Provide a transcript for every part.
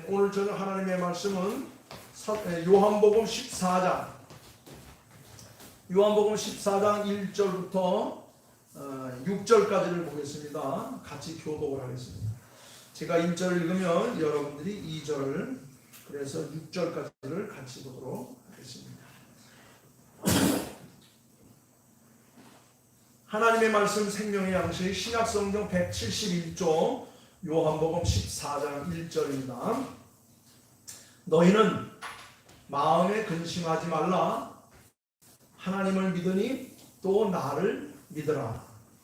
에, 오늘 저녁 하나님의 말씀은 요한복음 14장 요한복음 14장 1절부터 어, 6절까지를 보겠습니다. 같이 교독을 하겠습니다. 제가 1절을 읽으면 여러분들이 2절을 그래서 6절까지를 같이 보도록 하겠습니다. 하나님의 말씀 생명의 양식 신약성경 171조 요한복음 14장 1절입니다. 너희는 마음에 근심하지 말라 하나님을 믿으니 또 나를 믿으라.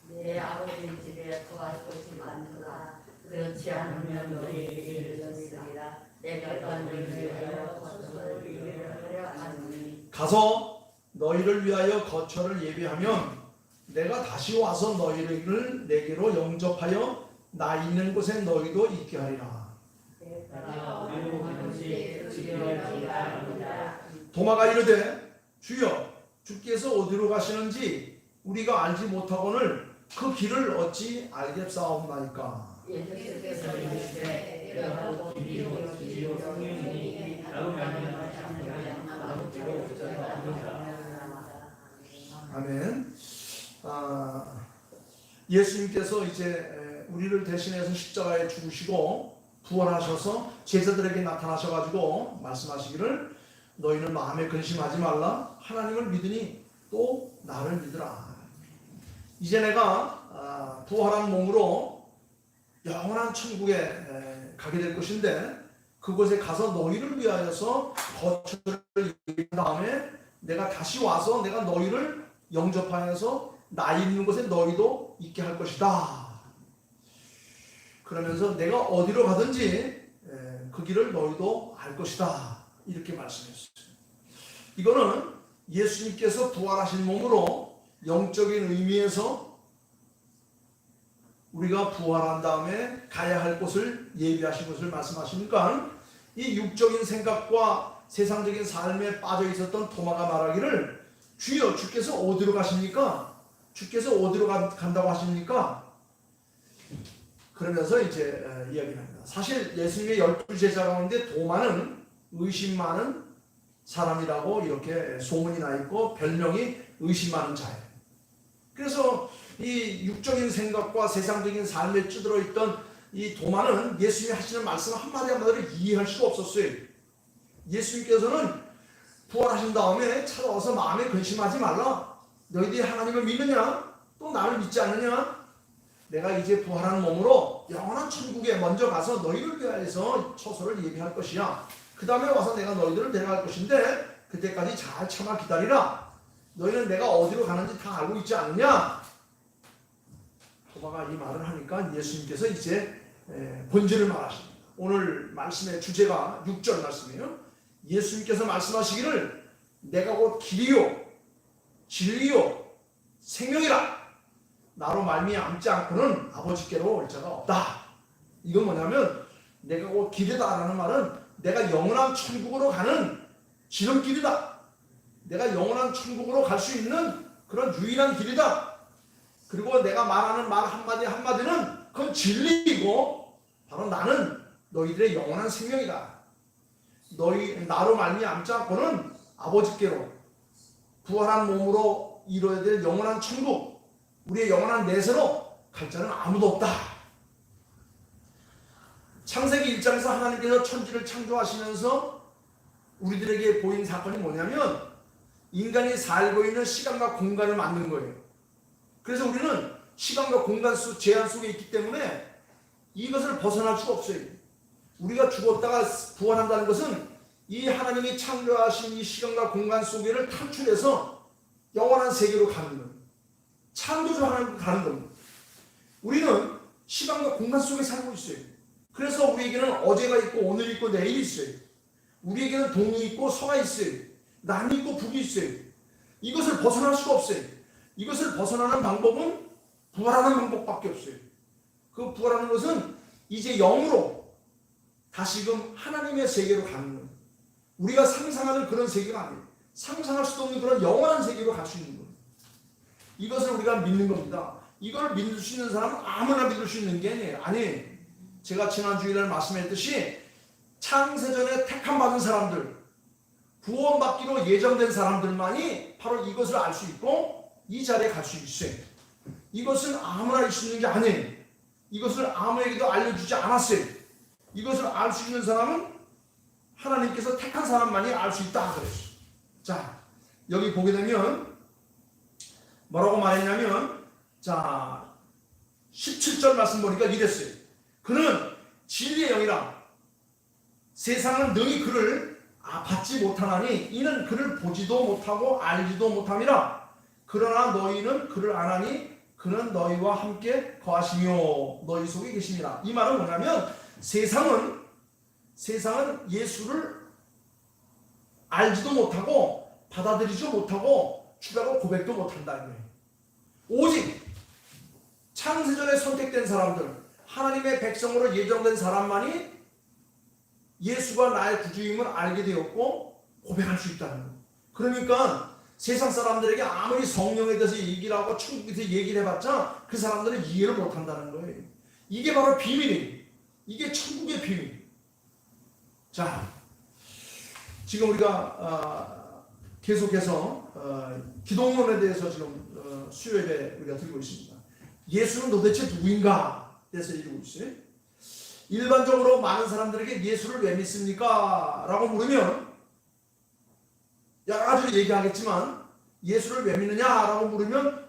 내 아버지 집에 거할 곳이 많도다. 그렇지 않으면 너희에게 이르렀으리라. 내가 너희를 위하여 거처를 예비하려 하노니 가서 너희를 위하여 거처를 예비하면 내가 다시 와서 너희를 내게로 영접하여 나 있는 곳에 너희도 있게 하리라. 도마가 이르되 주여 주께서 어디로 가시는지 우리가 알지 못하거늘 그 길을 어찌 알겠사옵나이까. 아멘. 아, 예수님께서 이제 에, 우리를 대신해서 십자가에 죽으시고 부활하셔서 제자들에게 나타나셔가지고 말씀하시기를 너희는 마음에 근심하지 말라 하나님을 믿으니 또 나를 믿으라. 이제 내가 아, 부활한 몸으로 영원한 천국에 에, 가게 될 것인데 그곳에 가서 너희를 위하여서 거처를 이룬 다음에 내가 다시 와서 내가 너희를 영접하여서 나 있는 곳에 너희도 있게 할 것이다. 그러면서 내가 어디로 가든지 에, 그 길을 너희도 알 것이다. 이렇게 말씀했어요. 이거는 예수님께서 부활하신 몸으로 영적인 의미에서 우리가 부활한 다음에 가야 할 곳을 예비하신 것을 말씀하시니까 이 육적인 생각과 세상적인 삶에 빠져 있었던 도마가 말하기를 주여 주께서 어디로 가십니까? 주께서 어디로 간- 간다고 하십니까? 그러면서 이제 어, 이야기를 합니다. 사실 예수님의 열두 제자 가운데 도마는 의심 많은 사람이라고 이렇게 소문이 나 있고 별명이 의심 많은 자예요. 그래서 이 육적인 생각과 세상적인 삶에 찌들어 있던 이 도마는 예수님이 하시는 말씀 한마디 한마디를 이해할 수가 없었어요. 예수님께서는 부활하신 다음에 찾아와서 마음에 근심하지 말라. 너희들이 하나님을 믿느냐? 또 나를 믿지 않느냐? 내가 이제 부활한 몸으로 영원한 천국에 먼저 가서 너희를 위하여서 처소를 예비할 것이야. 그 다음에 와서 내가 너희들을 데려갈 것인데 그때까지 잘 참아 기다리라. 너희는 내가 어디로 가는지 다 알고 있지 않느냐? 도마가 이 말을 하니까 예수님께서 이제 에, 본질을 말하십니다. 오늘 말씀의 주제가 6절 말씀이에요. 예수님께서 말씀하시기를 내가 곧 길이요 진리요 생명이라 나로 말미암지 않고는 아버지께로 올 자가 없다. 이건 뭐냐면 내가 곧 길이다라는 말은 내가 영원한 천국으로 가는 지름길이다. 내가 영원한 천국으로 갈 수 있는 그런 유일한 길이다. 그리고 내가 말하는 말 한마디 한마디는 그건 진리이고 바로 나는 너희들의 영원한 생명이다. 너희 나로 말미암지 않고는 아버지께로 부활한 몸으로 이루어야 될 영원한 천국, 우리의 영원한 내세로 갈 자는 아무도 없다. 창세기 1장에서 하나님께서 천지를 창조하시면서 우리들에게 보인 사건이 뭐냐면 인간이 살고 있는 시간과 공간을 만든 거예요. 그래서 우리는 시간과 공간 속 제한 속에 있기 때문에 이것을 벗어날 수가 없어요. 우리가 죽었다가 부활한다는 것은 이 하나님이 창조하신 이 시간과 공간 속에를 탈출해서 영원한 세계로 가는 거예요. 창조주 하나님 가는 겁니다. 우리는 시간과 공간 속에 살고 있어요. 그래서 우리에게는 어제가 있고 오늘 있고 내일이 있어요. 우리에게는 동이 있고 서가 있어요. 남이 있고 북이 있어요. 이것을 벗어날 수가 없어요. 이것을 벗어나는 방법은 부활하는 방법밖에 없어요. 그 부활하는 것은 이제 영으로 다시금 하나님의 세계로 가는 거예요. 우리가 상상하는 그런 세계가 아니에요. 상상할 수도 없는 그런 영원한 세계로 갈 수 있는 거예요. 이것을 우리가 믿는 겁니다. 이걸 믿을 수 있는 사람은 아무나 믿을 수 있는 게 아니에요. 아니, 제가 지난 주일날 말씀했듯이 창세전에 택함 받은 사람들, 구원받기로 예정된 사람들만이 바로 이것을 알 수 있고 이 자리에 갈 수 있어요. 이것은 아무나 알 수 있는 게 아니에요. 이것을 아무에게도 알려주지 않았어요. 이것을 알 수 있는 사람은 하나님께서 택한 사람만이 알 수 있다 그랬어요. 자, 여기 보게 되면 뭐라고 말했냐면 자, 17절 말씀 보니까 이랬어요. 그는 진리의 영이라 세상은 능히 그를 아, 받지 못하나니 이는 그를 보지도 못하고 알지도 못함이라 그러나 너희는 그를 아나니 그는 너희와 함께 거하시며 너희 속에 계심이라 이 말은 뭐냐면 세상은 세상은 예수를 알지도 못하고 받아들이지도 못하고 주라고 고백도 거예요 오직 창세전에 선택된 사람들 하나님의 백성으로 예정된 사람만이 예수가 나의 구주임을 알게 되었고 고백할 수 있다는 거예요. 그러니까 세상 사람들에게 아무리 성령에 대해서 얘기를 하고 천국에 대해서 얘기를 해봤자 그 사람들은 이해를 못한다는 거예요. 이게 바로 비밀이에요. 이게 천국의 비밀. 자, 지금 우리가 아, 계속해서 어, 기독론에 대해서 지금 어, 수요일에 우리가 들고 있습니다. 예수는 도대체 누구인가? 대해서 읽고 있어요. 일반적으로 많은 사람들에게 예수를 왜 믿습니까? 라고 물으면 여러 가지로 얘기하겠지만 예수를 왜 믿느냐라고 물으면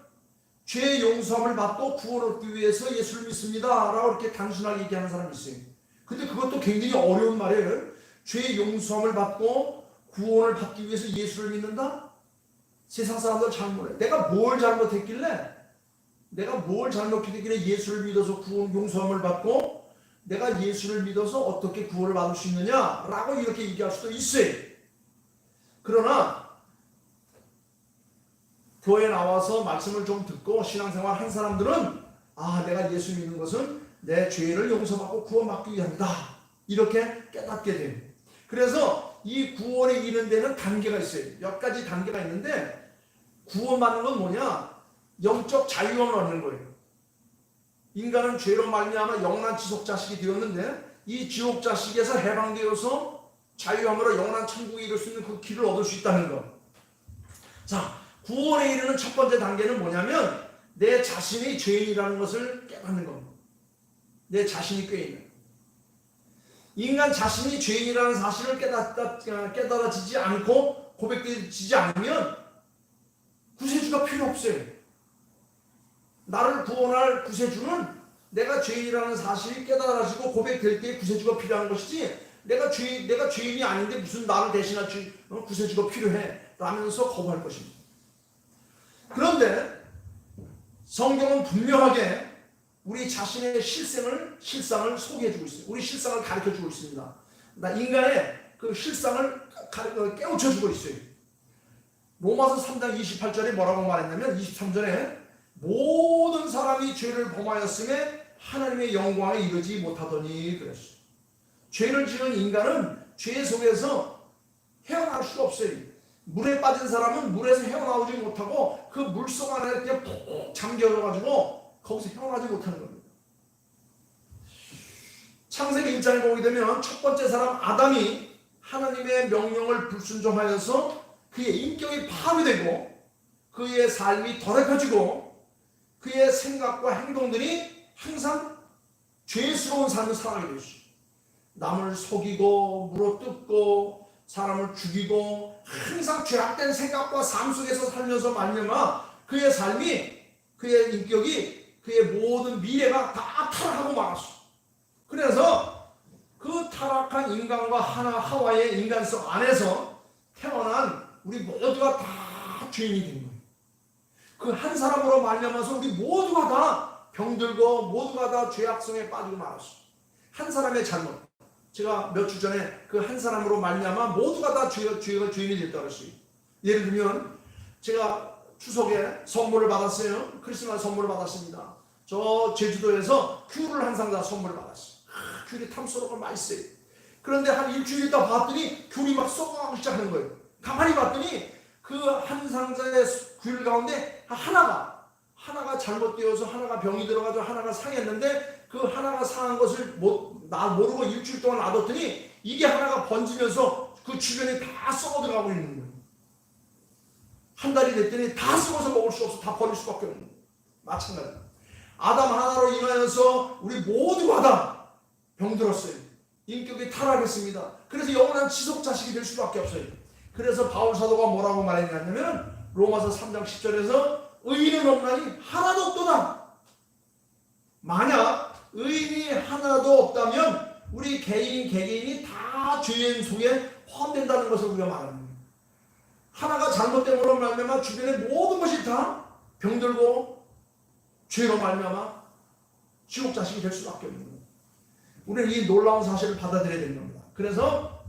죄 용서함을 받고 구원을 얻기 위해서 예수를 믿습니다. 라고 이렇게 단순하게 얘기하는 사람이 있어요. 근데 그것도 굉장히 어려운 말이에요. 죄 용서함을 받고 구원을 받기 위해서 예수를 믿는다? 세상 사람들 잘 몰라요. 내가 뭘 잘못했길래 내가 뭘 잘못했길래 예수를 믿어서 구원 용서함을 받고 내가 예수를 믿어서 어떻게 구원을 받을 수 있느냐라고 이렇게 얘기할 수도 있어요. 그러나 교회 나와서 말씀을 좀 듣고 신앙생활 한 사람들은 아 내가 예수 믿는 것은 내 죄를 용서받고 구원받기 위함이다 이렇게 깨닫게 돼요. 그래서 이 구원에 이르는 데는 단계가 있어요. 몇 가지 단계가 있는데 구원받는 건 뭐냐? 영적 자유함을 얻는 거예요. 인간은 죄로 말미암아 영원한 지속 자식이 되었는데 이 지옥 자식에서 해방되어서 자유함으로 영원한 천국에 이를 수 있는 그 길을 얻을 수 있다는 것. 자, 구원에 이르는 첫 번째 단계는 뭐냐면 내 자신이 죄인이라는 것을 깨닫는 겁니다. 내 자신이 꾀있는. 인간 자신이 죄인이라는 사실을 깨닫다, 깨달아지지 않고 고백되지 않으면 구세주가 필요 없어요. 나를 구원할 구세주는 내가 죄인이라는 사실이 깨달아지고 고백될 때 구세주가 필요한 것이지 내가 죄인 내가 죄인이 아닌데 무슨 나를 대신할 주, 어, 구세주가 필요해 라면서 거부할 것입니다. 그런데 성경은 분명하게 우리 자신의 실생을 실상을 소개해 주고 있어요. 우리 실상을 가르쳐 주고 있습니다. 나 인간의 그 실상을 가- 깨우쳐 주고 있어요. 로마서 3장 28절에 뭐라고 말했냐면 23절에 모든 사람이 죄를 범하였음에 하나님의 영광에 이르지 못하더니 그랬어요. 죄를 지은 인간은 죄 속에서 헤어나올 수가 없어요. 물에 빠진 사람은 물에서 헤어나오지 못하고 그 물속 안에 그냥 푹 잠겨져가지고 거기서 헤어나지 못하는 겁니다. 창세기 1장에 보게 되면 첫 번째 사람 아담이 하나님의 명령을 불순종하여서 그의 인격이 파괴되고 그의 삶이 더럽혀지고 그의 생각과 행동들이 항상 죄스러운 삶을 살아가게 되었어요. 남을 속이고 물어뜯고 사람을 죽이고 항상 죄악된 생각과 삶 속에서 살면서 말미암아 그의 삶이 그의 인격이 그의 모든 미래가 다 타락하고 말았어. 그래서 그 타락한 인간과 하나 하와의 인간성 안에서 태어난 우리 모두가 다 죄인이 된 거예요. 그 한 사람으로 말미암아서 우리 모두가 다 병들고 모두가 다 죄악성에 빠지고 말았어. 한 사람의 잘못. 제가 몇 주 전에 그 한 사람으로 말미암아 모두가 다 죄, 죄가 죄인이 됐다 그랬어요. 예를 들면 제가 추석에 선물을 받았어요. 크리스마스 선물을 받았습니다. 저 제주도에서 귤을 한 상자 선물을 받았어요. 아, 귤이 탐스럽고 맛있어요. 그런데 한 일주일 있다 봤더니 귤이 막 썩어가기 시작하는 거예요. 가만히 봤더니 그 한 상자의 귤 가운데 하나가 하나가 잘못되어서 하나가 병이 들어가지고 하나가 상했는데 그 하나가 상한 것을 못 나 모르고 일주일 동안 놔뒀더니 이게 하나가 번지면서 그 주변에 다 썩어 들어가고 있는 거예요. 한 달이 됐더니 다 썩어서 먹을 수 없어 다 버릴 수밖에 없는 거예요. 마찬가지. 아담 하나로 인하여서 우리 모두가 다 병들었어요. 인격이 타락했습니다. 그래서 영원한 지속 자식이 될 수밖에 없어요. 그래서 바울 사도가 뭐라고 말했냐면 로마서 3장 10절에서 의인은 없나니 하나도 없도다. 만약 의인이 하나도 없다면 우리 개인 개개인이 다 죄인 속에 포함된다는 것을 우리가 말합니다. 하나가 잘못됨으로 말미암아 주변의 모든 것이 다 병들고 죄로 말미암아 지옥 자식이 될 수밖에 없는 거예요. 우리는 이 놀라운 사실을 받아들여야 되는 겁니다. 그래서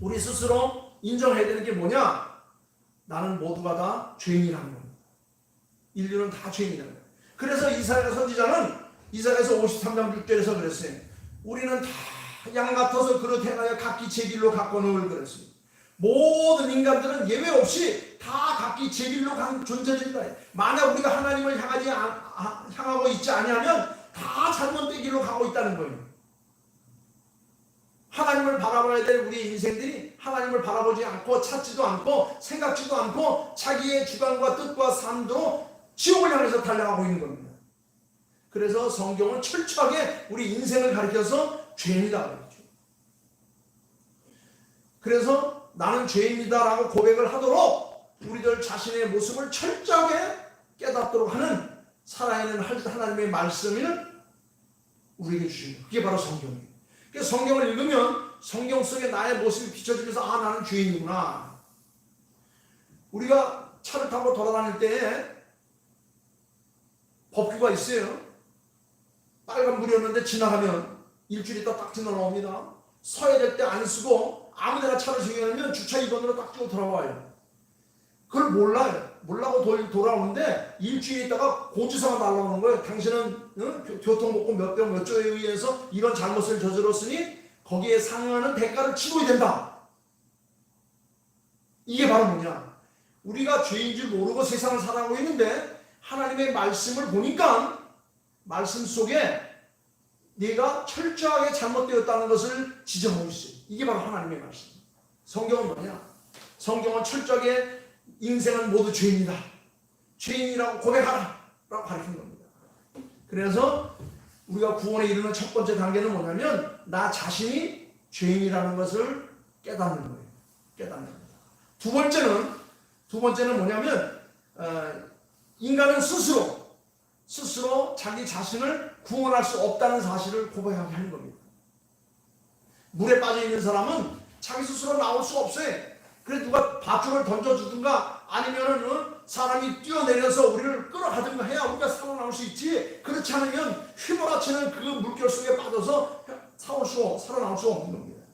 우리 스스로 인정해야 되는 게 뭐냐? 나는 모두가 다 죄인이라는 겁니다. 인류는 다 죄인이라는 거예요. 그래서 이사야 선지자는 이사야서 53장 6절에서 그랬어요. 우리는 다 양 같아서 그릇 행하여 각기 제 길로 갖고 놓을 그랬습니다. 모든 인간들은 예외 없이 다 각기 제 길로 간 존재들이다. 만약 우리가 하나님을 향하지 아- 아- 향하고 있지 아니하면 다 잘못된 길로 가고 있다는 거예요. 하나님을 바라봐야 될 우리 인생들이 하나님을 바라보지 않고 찾지도 않고 생각지도 않고 자기의 주관과 뜻과 삶대로 지옥을 향해서 달려가고 있는 겁니다. 그래서 성경은 철저하게 우리 인생을 죄인이다 그랬죠. 그래서 나는 죄인이다라고 고백을 하도록 우리들 자신의 모습을 철저하게 깨닫도록 하는 살아있는 하나님의 말씀을 우리에게 거. 그게 바로 성경이에요. 그래서 성경을 읽으면 성경 속에 나의 모습이 비춰지면서 아 나는 죄인이구나. 우리가 차를 타고 돌아다닐 때 법규가 있어요. 빨간 불이었는데 지나가면 일주일 있다 딱 지나가옵니다. 서야 될 때 안 쓰고 아무 데나 차를 정해놓으면 주차 2번으로 딱 찍고 돌아와요. 그걸 몰라요. 몰라고 돌, 돌아오는데 일주일 있다가 고지서가 날라오는 거예요. 당신은 응? 교- 교통복구 몇병 몇 조에 의해서 이런 잘못을 저질렀으니 거기에 상응하는 대가를 치러야 된다. 이게 바로 뭐냐? 우리가 죄인 줄 모르고 세상을 살아가고 있는데 하나님의 말씀을 보니까 말씀 속에 네가 철저하게 잘못되었다는 것을 지적하고 있어요. 이게 바로 하나님의 말씀. 성경은 뭐냐? 성경은 철저하게 인생은 모두 죄인이다. 죄인이라고 고백하라. 라고 가르치는 겁니다. 그래서 우리가 구원에 이르는 첫 번째 단계는 뭐냐면 나 자신이 죄인이라는 것을 깨닫는 거예요. 깨닫는 겁니다. 두 번째는 두 번째는 뭐냐면 어, 인간은 스스로 스스로 자기 자신을 구원할 수 없다는 사실을 고백하게 하는 겁니다. 물에 빠져 있는 사람은 자기 스스로 나올 수 없어요. 그래 누가 밧줄을 던져주든가 아니면은 어, 사람이 뛰어내려서 우리를 끌어가든가 해야 우리가 살아나올 수 있지. 그렇지 않으면 휘몰아치는 그 물결 속에 빠져서 사올 수 살아나올 수 없는 겁니다.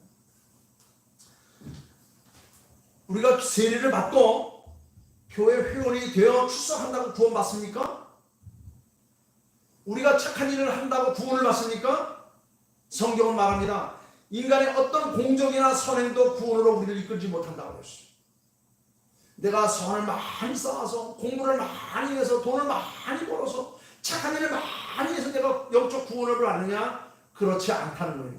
우리가 세례를 받고 교회 회원이 되어 출석한다고 구원받습니까? 우리가 착한 일을 한다고 구원을 받습니까? 성경은 말합니다. 인간의 어떤 공적이나 선행도 구원으로 우리를 이끌지 못한다고 했어요. 내가 선을 많이 쌓아서 공부를 많이 해서 돈을 많이 벌어서 착한 일을 많이 해서 내가 영적 구원을 받느냐? 그렇지 않다는 거예요.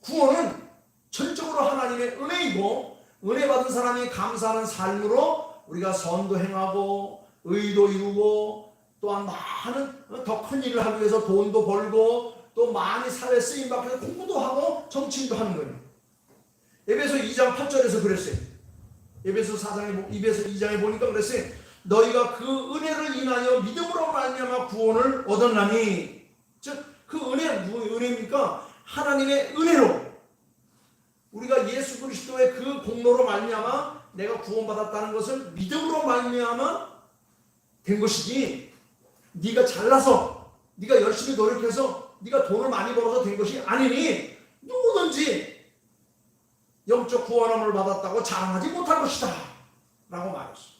구원은 전적으로 하나님의 은혜이고 은혜 받은 사람이 감사하는 삶으로 우리가 선도 행하고 의도 이루고 또한 많은 더 큰 일을 하기 위해서 돈도 벌고 또 많이 사회 쓰임 위해서 공부도 하고 정치인도 하는 거예요. 에베소 2장 8절에서 그랬어요. 에베소 4장에 에베소 2장에 보니까 그랬어요. 너희가 그 은혜를 인하여 믿음으로 말미암아 구원을 얻었나니 즉 그 은혜 무슨 은혜입니까? 하나님의 은혜로 우리가 예수 그리스도의 그 공로로 말미암아 내가 구원받았다는 것을 믿음으로 말미암아 된 것이지 네가 잘나서 네가 열심히 노력해서 네가 돈을 많이 벌어서 된 것이 아니니 누구든지 영적 구원함을 받았다고 자랑하지 못할 것이다. 라고 말했어.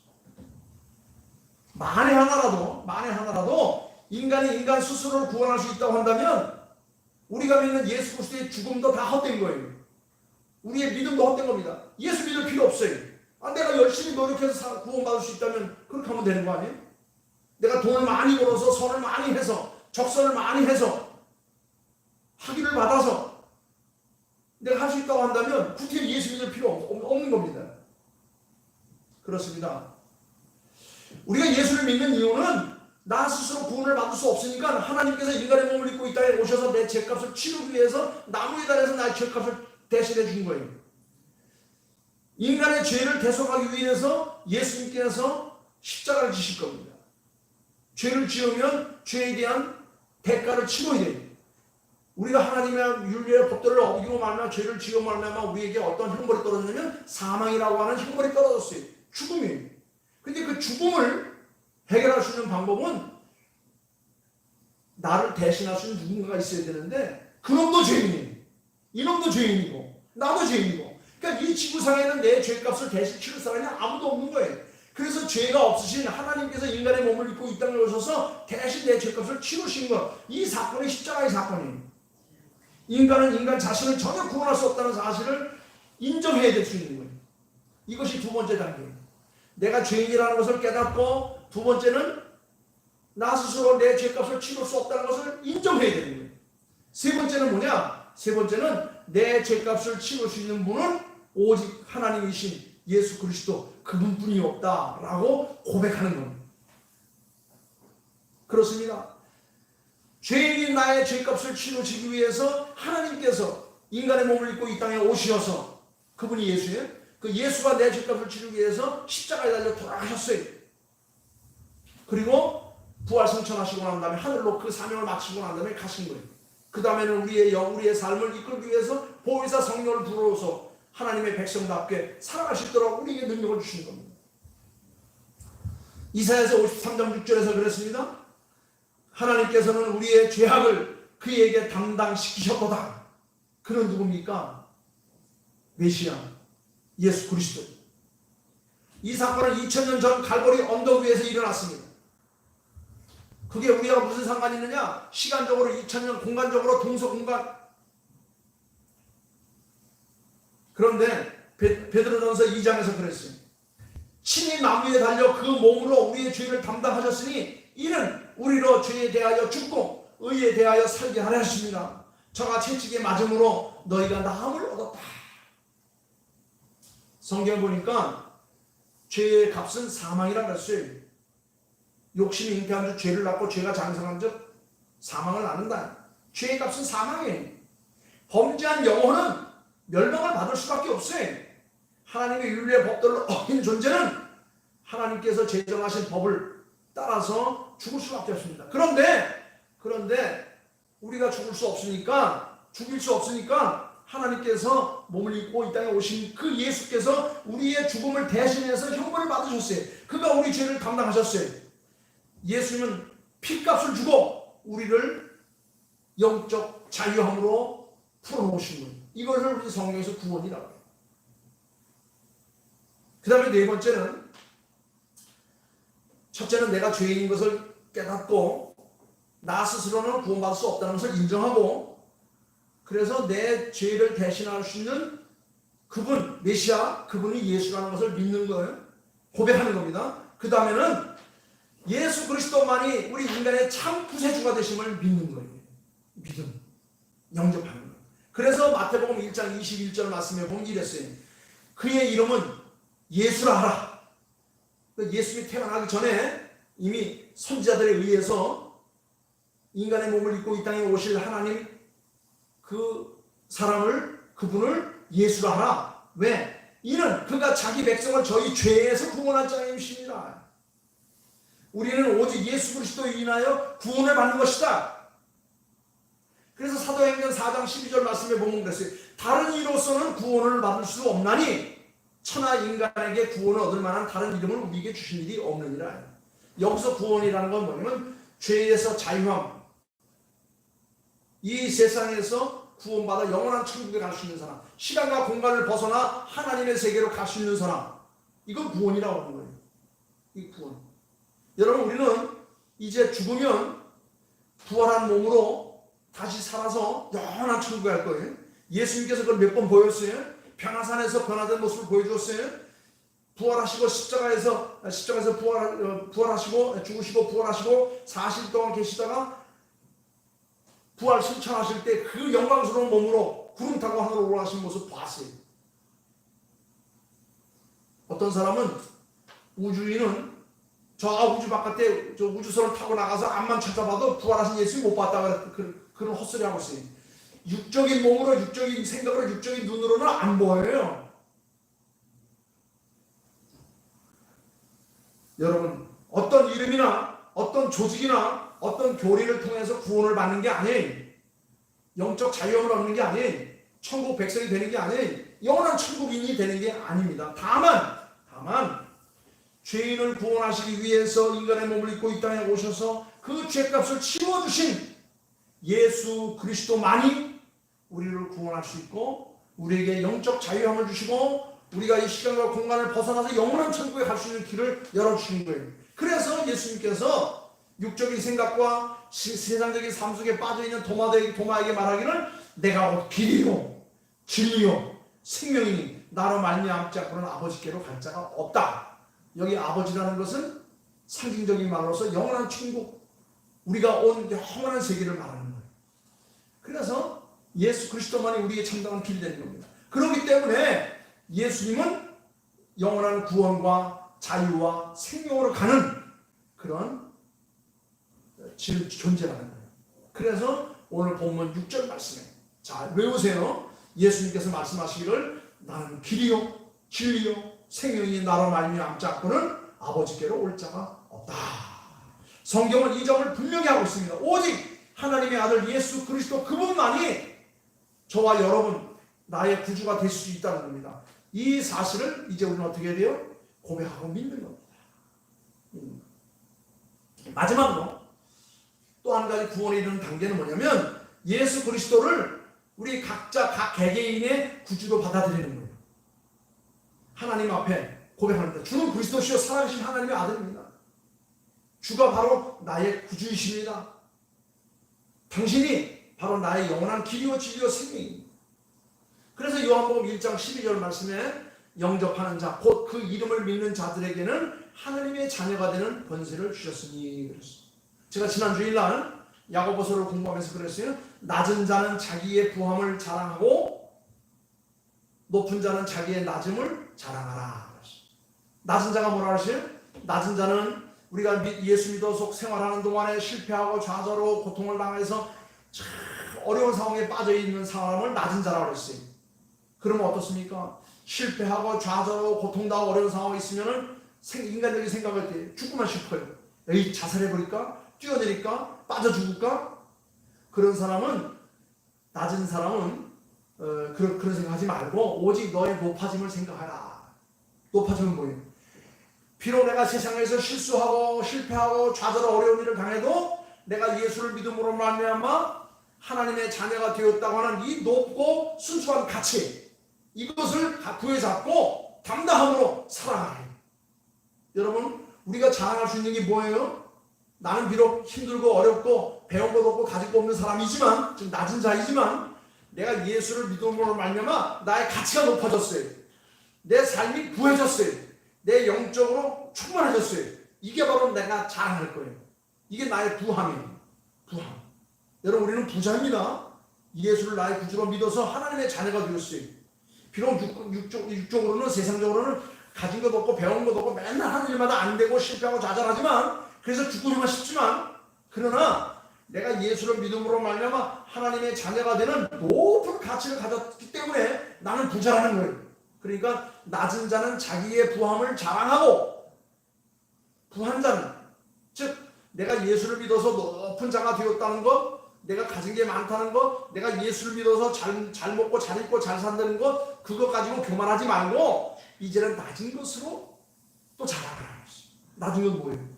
만에 하나라도 만에 하나라도 인간이 인간 스스로를 구원할 수 있다고 한다면 우리가 믿는 예수 그리스도의 죽음도 다 헛된 거예요. 우리의 믿음도 헛된 겁니다. 예수 믿을 필요 없어요. 아, 내가 열심히 노력해서 사- 구원받을 수 있다면 그렇게 하면 되는 거 아니에요? 내가 돈을 많이 벌어서 선을 많이 해서 적선을 많이 해서 학위를 받아서 내가 할 수 있다고 한다면 굳이 예수 믿을 필요 없- 없는 겁니다. 그렇습니다. 우리가 예수를 믿는 이유는 나 스스로 구원을 받을 수 없으니까 하나님께서 인간의 몸을 입고 이 땅에 오셔서 내 죄값을 치르기 위해서 나무에 달해서 나의 죄값을 대신해 준 거예요. 인간의 죄를 대속하기 위해서 예수님께서 십자가를 지실 겁니다. 죄를 지으면 죄에 대한 대가를 치러야 돼요. 우리가 하나님의 윤리의 법도를 어기고 말면 죄를 지어 말면 우리에게 어떤 형벌이 떨어지냐면 사망이라고 하는 형벌이 떨어졌어요. 죽음이에요. 근데 그 죽음을 해결할 수 있는 방법은 나를 대신할 수 있는 누군가가 있어야 되는데 그놈도 죄인이에요. 이놈도 죄인이고 나도 죄인이고 그러니까 이 지구상에는 내 죄값을 대신 치를 사람이 아무도 없는 거예요. 그래서 죄가 없으신 하나님께서 인간의 몸을 입고 이 땅에 오셔서 대신 내 죄값을 치르신 것. 이 사건이 십자가의 사건이에요. 인간은 인간 자신을 전혀 구원할 수 없다는 사실을 인정해야 될 수 있는 거예요. 이것이 두 번째 단계예요. 내가 죄인이라는 것을 깨닫고 두 번째는 나 스스로 내 죄값을 치를 수 없다는 것을 인정해야 되는 거예요. 세 번째는 뭐냐? 세 번째는 내 죄값을 치를 수 있는 분은 오직 하나님이신 예수 그리스도 그분뿐이 없다라고 고백하는 겁니다. 그렇습니다. 죄인인 나의 죄값을 치르시기 위해서 하나님께서 인간의 몸을 입고 이 땅에 오시어서 그분이 예수예요. 그 예수가 내 죄값을 치르기 위해서 십자가에 달려 돌아가셨어요. 그리고 부활 성천하시고 난 다음에 하늘로 그 사명을 마치고 난 다음에 가신 거예요. 그 다음에는 우리의 영, 우리의 삶을 이끌기 위해서 보혜사 성령을 불어서 하나님의 백성답게 살아갈 수 있도록 우리에게 능력을 주신 겁니다. 이사야서 53장 6절에서 그랬습니다. 하나님께서는 우리의 죄악을 그에게 담당시키셨도다. 그는 누굽니까? 메시아, 예수 그리스도. 이 사건은 2000년 전 갈보리 언덕 위에서 일어났습니다. 그게 우리가 무슨 상관이 있느냐? 시간적으로 2000년, 공간적으로 동서 공간. 그런데 베, 베드로전서 2장에서 그랬어요. 친히 나무에 달려 그 몸으로 우리의 죄를 담당하셨으니 이는 우리로 죄에 대하여 죽고 의에 대하여 살게 하려 하십니다. 저가 채찍에 맞음으로 너희가 나음을 얻었다. 성경 보니까 죄의 값은 사망이라 그랬어요. 욕심이 잉태한 주 죄를 낳고 죄가 장성한 즉 사망을 낳는다. 죄의 값은 사망이에요. 범죄한 영혼은 멸망을 받을 수밖에 없어요. 하나님의 윤리의 법들을 어긴 존재는 하나님께서 제정하신 법을 따라서 죽을 수밖에 없습니다. 그런데 그런데 우리가 죽을 수 없으니까 죽일 수 없으니까 하나님께서 몸을 입고 이 땅에 오신 그 예수께서 우리의 죽음을 대신해서 형벌을 받으셨어요. 그가 우리 죄를 감당하셨어요. 예수님은 피값을 주고 우리를 영적 자유함으로 풀어놓으신 거예요. 이것을 우리 성경에서 구원이라고 해요. 그 다음에 네 번째는 첫째는 내가 죄인인 것을 깨닫고 나 스스로는 구원받을 수 없다는 것을 인정하고 그래서 내 죄를 대신할 수 있는 그분 메시아 그분이 예수라는 것을 믿는 거예요. 고백하는 겁니다. 그 다음에는 예수 그리스도만이 우리 인간의 참 구세주가 되심을 믿는 거예요. 믿음, 영접하는 거예요. 그래서 마태복음 1장 21절 말씀에 보면 이랬어요. 그의 이름은 예수라 하라. 그 예수님이 태어나기 전에 이미 선지자들에 의해서 인간의 몸을 입고 이 땅에 오실 하나님 그 사람을 그분을 예수라 하라. 왜? 이는 그가 자기 백성을 저희 죄에서 구원할 자임이십니다. 우리는 오직 예수 그리스도에 인하여 구원을 받는 것이다. 그래서 사도행전 4장 12절 말씀에 보면 그랬어요. 다른 이로서는 구원을 받을 수 없나니 천하 인간에게 구원을 얻을 만한 다른 이름을 우리에게 주신 일이 없느니라. 여기서 구원이라는 건 뭐냐면 죄에서 자유함. 이 세상에서 구원받아 영원한 천국에 갈 수 있는 사람. 시간과 공간을 벗어나 하나님의 세계로 갈 수 있는 사람. 이건 구원이라고 하는 거예요. 이 구원. 여러분 우리는 이제 죽으면 부활한 몸으로 다시 살아서 영원한 천국에 갈 거예요. 예수님께서 그걸 몇 번 보였어요. 변화산에서 변화된 모습을 보여주었어요. 부활하시고 십자가에서 십자가에서 부활 어, 부활하시고 죽으시고 부활하시고 40일 동안 계시다가 부활 실천하실 때 그 영광스러운 몸으로 구름 타고 하늘로 올라가신 모습 봤어요. 어떤 사람은 우주인은 저 우주 바깥에 저 우주선을 타고 나가서 앞만 찾아봐도 부활하신 예수 못 봤다 그 그런 헛소리 하고 있어요. 육적인 몸으로 육적인 생각으로 육적인 눈으로는 안 보여요. 여러분 어떤 이름이나 어떤 조직이나 어떤 교리를 통해서 구원을 받는 게 아니에요. 영적 자유함을 얻는 게 아니에요. 천국 백성이 되는 게 아니에요. 영원한 천국인이 되는 게 아닙니다. 다만 다만 죄인을 구원하시기 위해서 인간의 몸을 입고 이 땅에 오셔서 그 죄값을 치워주신 예수 그리스도만이 우리를 구원할 수 있고 우리에게 영적 자유함을 주시고 우리가 이 시간과 공간을 벗어나서 영원한 천국에 갈 수 있는 길을 열어주시는 거예요. 그래서 예수님께서 육적인 생각과 시- 세상적인 삶 속에 빠져있는 도마에게, 도마에게 말하기를 내가 곧 길이요 진리요 생명이니 나로 말미암지 않고는 아버지께로 갈 자가 없다. 여기 아버지라는 것은 상징적인 말로서 영원한 천국 우리가 온 영원한 세계를 말하는 거예요. 그래서 예수 그리스도만이 우리의 참다운 길이 되는 겁니다. 그렇기 때문에 예수님은 영원한 구원과 자유와 생명으로 가는 그런 질- 존재라는 거예요. 그래서 오늘 본문 6절 말씀에 자 외우세요. 예수님께서 말씀하시기를 나는 길이요 진리요 생명이 나로 말미암지 않고는 아버지께로 올 자가 없다. 성경은 이 점을 분명히 하고 있습니다. 오직 하나님의 아들 예수 그리스도 그분만이 저와 여러분 나의 구주가 될 수 있다는 겁니다. 이 사실을 이제 우리는 어떻게 해야 돼요? 고백하고 믿는 겁니다. 음. 마지막으로 또 한 가지 구원에 이르는 단계는 뭐냐면 예수 그리스도를 우리 각자 각 개개인의 구주로 받아들이는 거예요. 하나님 앞에 고백합니다. 주는 그리스도시요 살아계신 하나님의 아들입니다. 주가 바로 나의 구주이십니다. 당신이 바로 나의 영원한 길이요 진리요 생명입니다. 그래서 요한복음 1장 12절 말씀에 영접하는 자, 곧 그 이름을 믿는 자들에게는 하나님의 자녀가 되는 권세를 주셨으니 그랬습니다. 제가 지난 주 일날 야고보서를 공부하면서 그랬어요. 낮은 자는 자기의 부함을 자랑하고 높은 자는 자기의 낮음을 자랑하라. 낮은 자가 뭐라 하세요? 낮은 자는 우리가 미- 예수 믿어서 생활하는 동안에 실패하고 좌절하고 고통을 당해서 참 어려운 상황에 빠져 있는 사람을 낮은 자라고 그랬어요. 그러면 어떻습니까? 실패하고 좌절하고 고통당하고 어려운 상황에 있으면은 생- 인간적인 생각할 때 죽고만 싶어요. 에이 자살해버릴까? 뛰어내릴까? 빠져 죽을까? 그런 사람은 낮은 사람은 어, 그런 그런 생각하지 말고 오직 너의 높아짐을 생각하라. 높아짐은 뭐예요? 비록 내가 세상에서 실수하고 실패하고 좌절하고 어려운 일을 당해도 내가 예수를 믿음으로 말미암아 하나님의 자녀가 되었다고 하는 이 높고 순수한 가치 이것을 다 부여잡고 담대함으로 살아가라. 여러분 우리가 자랑할 수 있는 게 뭐예요? 나는 비록 힘들고 어렵고 배운 것도 없고 가진 거 없는 사람이지만 좀 낮은 자이지만 내가 예수를 믿음으로 말미암아 나의 가치가 높아졌어요. 내 삶이 부해졌어요. 내 영적으로 충만해졌어요. 이게 바로 내가 자랑할 거예요. 이게 나의 부함이에요. 부함. 여러분 우리는 부자입니다. 예수를 나의 구주로 믿어서 하나님의 자녀가 되었어요. 비록 육, 육적, 육적으로는 세상적으로는 가진 것도 없고 배운 것도 없고 맨날 하는 일마다 안 되고 실패하고 좌절하지만 그래서 죽고만 싶지만 그러나 내가 예수를 믿음으로 말미암아 하나님의 자녀가 되는 높은 가치를 가졌기 때문에 나는 부자라는 거예요. 그러니까 낮은 자는 자기의 부함을 자랑하고 부한 자는 즉 내가 예수를 믿어서 높은 자가 되었다는 것 내가 가진 게 많다는 것, 내가 예수를 믿어서 잘, 잘 먹고 잘 입고 잘 산다는 것, 그거 가지고 교만하지 말고, 이제는 낮은 것으로 또 자라라. 낮은 건 뭐예요?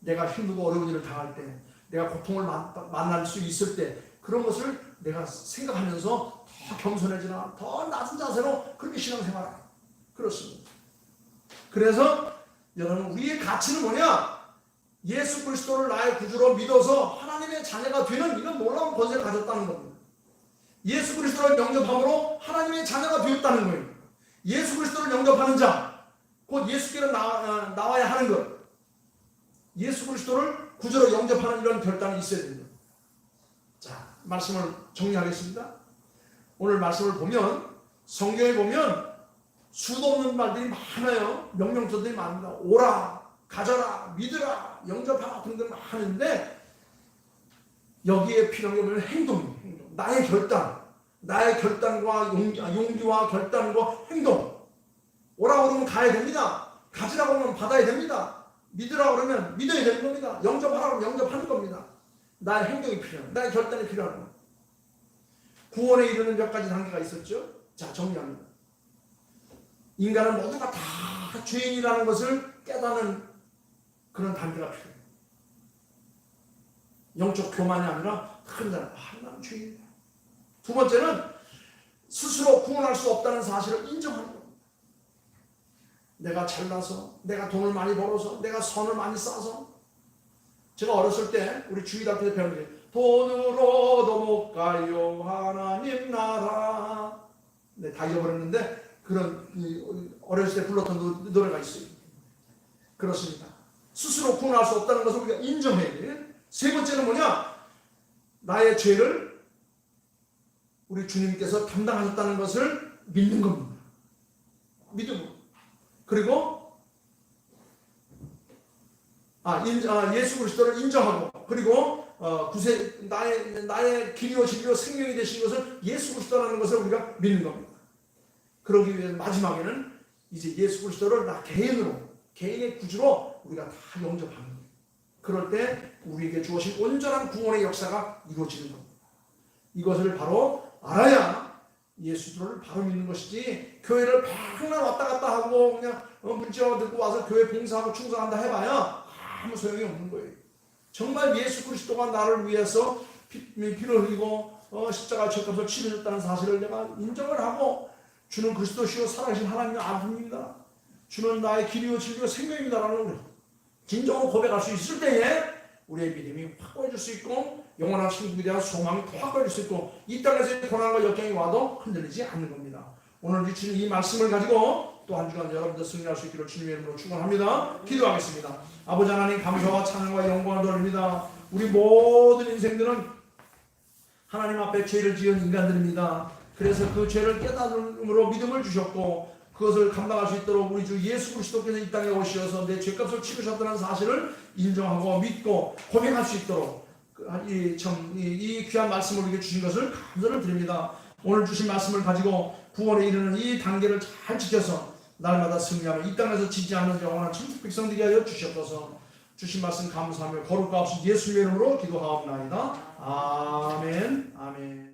내가 힘들고 어려운 일을 당할 때, 내가 고통을 만, 만날 수 있을 때, 그런 것을 내가 생각하면서 더 겸손해지나, 더 낮은 자세로 그렇게 신앙생활하라. 그렇습니다. 그래서 여러분, 우리의 가치는 뭐냐? 예수 그리스도를 나의 구주로 믿어서 하나님의 자녀가 되는 이런 놀라운 권세를 가졌다는 겁니다. 예수 그리스도를 영접함으로 하나님의 자녀가 되었다는 거예요. 예수 그리스도를 영접하는 자, 곧 예수께로 나, 나와야 하는 것. 예수 그리스도를 구주로 영접하는 이런 결단이 있어야 됩니다. 자, 말씀을 정리하겠습니다. 오늘 말씀을 보면 성경에 보면 수도 없는 말들이 많아요. 명령조들이 많습니다. 오라, 가져라, 믿으라, 영접하라 등등 많은데 여기에 필요한 게 뭐냐면 행동이에요. 행동. 나의 결단, 나의 결단과 용기, 아, 용기와 결단과 행동. 오라고 그러면 가야 됩니다. 가지라고 하면 받아야 됩니다. 믿으라고 그러면 믿어야 되는 겁니다. 영접하라고 하면 영접하는 겁니다. 나의 행동이 필요한, 나의 결단이 필요한 거. 구원에 이르는 몇 가지 단계가 있었죠. 자, 정리합니다. 인간은 모두가 다 죄인이라는 것을 깨닫는 그런 단계가 필요해요. 영적 교만이 아니라 큰 사람, 아, 나는 죄인이다. 두 번째는 스스로 구원할 수 없다는 사실을 인정하는 겁니다. 내가 잘나서, 내가 돈을 많이 벌어서, 내가 선을 많이 쌓아서. 제가 어렸을 때 우리 주일학교에서 배운 게 돈으로도 못 가요 하나님 나라. 네, 다 잊어버렸는데 그런 이 어렸을 때 불렀던 노- 노래가 있어요. 그렇습니다. 스스로 구원할 수 없다는 것을 우리가 인정해야 돼요. 세 번째는 뭐냐? 나의 죄를 우리 주님께서 담당하셨다는 것을 믿는 겁니다. 믿음. 그리고 아, 인, 아 예수 그리스도를 인정하고 그리고 어, 구세 나의 나의 길이요 진리요 생명이 되신 것을 예수 그리스도라는 것을 우리가 믿는 겁니다. 그러기 위해 마지막에는 이제 예수 그리스도를 나 개인으로 개인의 구주로 우리가 다 영접하는 거예요. 그럴 때 우리에게 주어진 온전한 구원의 역사가 이루어지는 겁니다. 이것을 바로 알아야 예수를 바로 믿는 것이지 교회를 맨날 왔다 갔다 하고 그냥 어, 문자 듣고 와서 교회 봉사하고 충성한다 해봐야 아무 소용이 없는 거예요. 정말 예수 그리스도가 나를 위해서 피, 피를 흘리고 어, 십자가 죄값을 치르셨다는 사실을 내가 인정을 하고 주는 그리스도시요 살아계신 하나님의 아들입니다. 주는 나의 길이요 진리요 생명입니다라는 걸 진정으로 고백할 수 있을 때에 우리의 믿음이 확고해질 수 있고 영원한 천국에 대한 소망이 더 확고해질 수 있고 이 땅에서의 고난과 역경이 와도 흔들리지 않는 겁니다. 오늘 주시는 이 말씀을 가지고 또 한 주간 여러분들 승리할 수 있기를 주님의 이름으로 축원합니다. 기도하겠습니다. 아버지 하나님 감사와 찬양과 영광을 돌립니다. 우리 모든 인생들은 하나님 앞에 죄를 지은 인간들입니다. 그래서 그 죄를 깨달음으로 믿음을 주셨고 그것을 감당할 수 있도록 우리 주 예수 그리스도께서 이 땅에 오셔서 내 죄값을 치르셨다는 사실을 인정하고 믿고 고백할 수 있도록 그, 이, 참, 이, 이 귀한 말씀을 우리에게 주신 것을 감사를 드립니다. 오늘 주신 말씀을 가지고 구원에 이르는 이 단계를 잘 지켜서 날마다 승리하며 이 땅에서 지지 않는 영원한 천국 백성들이 하여 주셨소서 주신 말씀 감사하며 거룩과 없이 예수의 이름으로 기도하옵나이다. 아멘. 아멘.